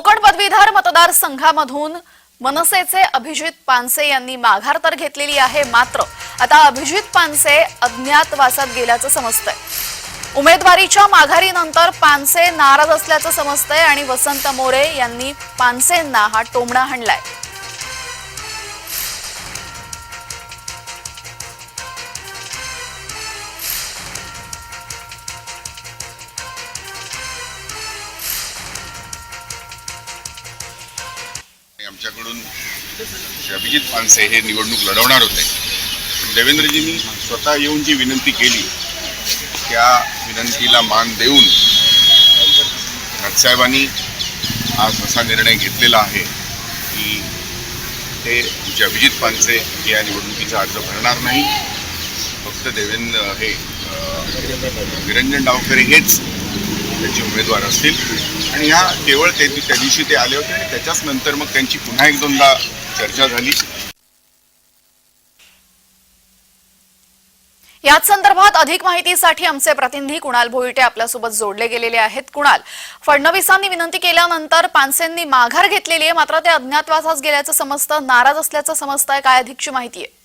कोकण पदवीधर मतदारसंघामधून मनसेचे अभिजित पानसे यांनी माघार तर घेतलेली आहे मात्र आता अभिजित पानसे अज्ञातवासात गेल्याचं समजतंय. उमेदवारीच्या माघारीनंतर पानसे नाराज असल्याचं समजतंय आणि वसंत मोरे यांनी पानसेंना हा टोमणा हाणलाय. यांच्याकडून आमच्याकडून श्री अभिजित पानसे हे निवडणूक लढवणार होते. देवेंद्रजींनी स्वतः येऊन जी विनंती केली त्या विनंतीला मान देऊन साहेबांनी आज असा निर्णय घेतलेला आहे की ते आमचे अभिजित पानसे हे या निवडणुकीचा अर्ज भरणार नाही. फक्त देवेंद्र हे निरंजन डावखरे हेच त्याचे उमेदवार असतील. आणि ह्या केवळ ते त्या दिवशी ते आले होते आणि त्याच्याच नंतर मग त्यांची पुन्हा एक दोनदा चर्चा झाली. याच संदर्भात अधिक माहितीसाठी आमचे प्रतिनिधी कुणाल भोईटे आपल्यासोबत जोडले गेलेले आहेत. कुणाल फडणवीसांनी विनंती केल्यानंतर पानसेंनी माघार घेतलेली आहे मात्र ते अज्ञातवासास गेल्याचं समजतं नाराज असल्याचं समजतंय. काय अधिकची माहिती आहे?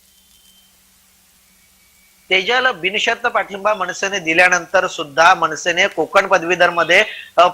तेजाला बिनशर्त पाठिंबा मनसेने दिल्यानंतर सुद्धा मनसेने कोकण पदवीधरमध्ये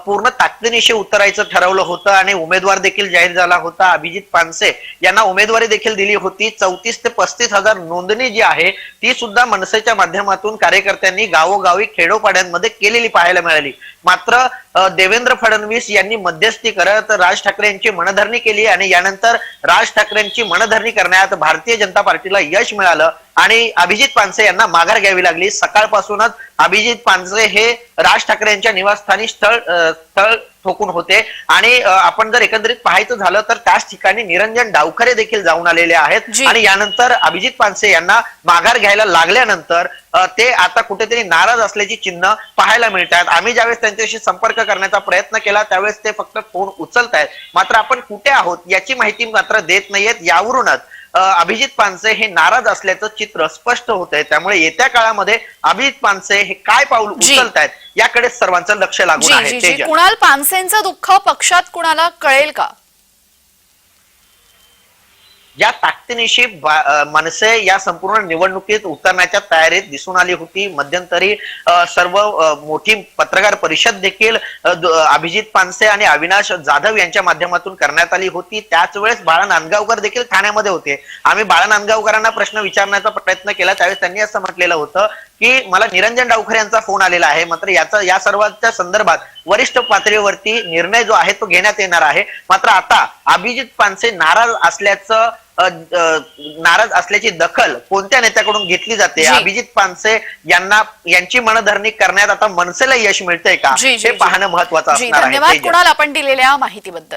पूर्ण ताकदीनिशी उतरायचं ठरवलं होतं आणि उमेदवार देखील जाहीर झाला होता. अभिजित पानसे यांना उमेदवारी देखील दिली होती. चौतीस ते पस्तीस हजार नोंदणी जी आहे ती सुद्धा मनसेच्या माध्यमातून कार्यकर्त्यांनी गावोगावी खेडोपाड्यांमध्ये केलेली पाहायला मिळाली. मात्र देवेंद्र फडणवीस यांनी मध्यस्थी करत राज ठाकरे यांची मनधरणी केली आणि यानंतर राज ठाकरेंची मनधरणी करण्यात भारतीय जनता पार्टीला यश मिळालं आणि अभिजित पानसे यांना माघार घ्यावी लागली. सकाळपासूनच अभिजित पानसे हे राज ठाकरे यांच्या निवासस्थानी स्थळ स्थळ ठोकून होते. आणि आपण जर एकंदरीत पाहायचं झालं तर त्याच ठिकाणी निरंजन डावखरे देखील जाऊन आलेले आहेत. आणि यानंतर अभिजित पानसे यांना माघार घ्यायला लागल्यानंतर ते आता कुठेतरी नाराज असल्याची चिन्ह पाहायला मिळतात आम्ही ज्यावेळेस त्यांच्याशी संपर्क करण्याचा प्रयत्न केला त्यावेळेस ते फक्त फोन उचलत आहेत मात्र आपण कुठे आहोत याची माहिती मात्र देत नाहीयेत. यावरूनच अभिजित पानसे हे नाराज असल्याचं चित्र स्पष्ट होत आहे त्यामुळे येत्या काळामध्ये अभिजित पानसे हे काय पाऊल. उचलत आहेत याकडे सर्वांचं लक्ष लागून आहे. कुणाल पानसेंचं दुःख पक्षात कुणाला कळेल का या ताकदीनिशी बा- मनसे या संपूर्ण निवडणुकीत उतरण्याच्या तयारीत दिसून आली होती. मध्यंतरी सर्व मोठी पत्रकार परिषद देखील अभिजित पानसे आणि अविनाश जाधव यांच्या माध्यमातून करण्यात आली होती. त्याच वेळेस बाळा नांदगावकर देखील ठाण्यामध्ये होते. आम्ही बाळा नांदगावकरांना प्रश्न विचारण्याचा प्रयत्न केला. त्यावेळेस त्यांनी असं म्हटलेलं होतं की मला निरंजन डावखरे यांचा फोन आलेला आहे. मात्र याचा या सर्वांच्या संदर्भात वरिष्ठ पातळीवरती निर्णय जो आहे तो घेण्यात येणार आहे. मात्र आता अभिजित पानसे नाराज असल्याचं नाराज असल्याची दखल कोणत्या नेत्याकडून घेतली जाते. अभिजित पानसे यांना यांची मनधरणी करण्यात आता मनसेला यश मिळतंय का हे. पाहणं महत्वाचं असणार आहे धन्यवाद. कुणाल आपण दिलेल्या माहितीबद्दल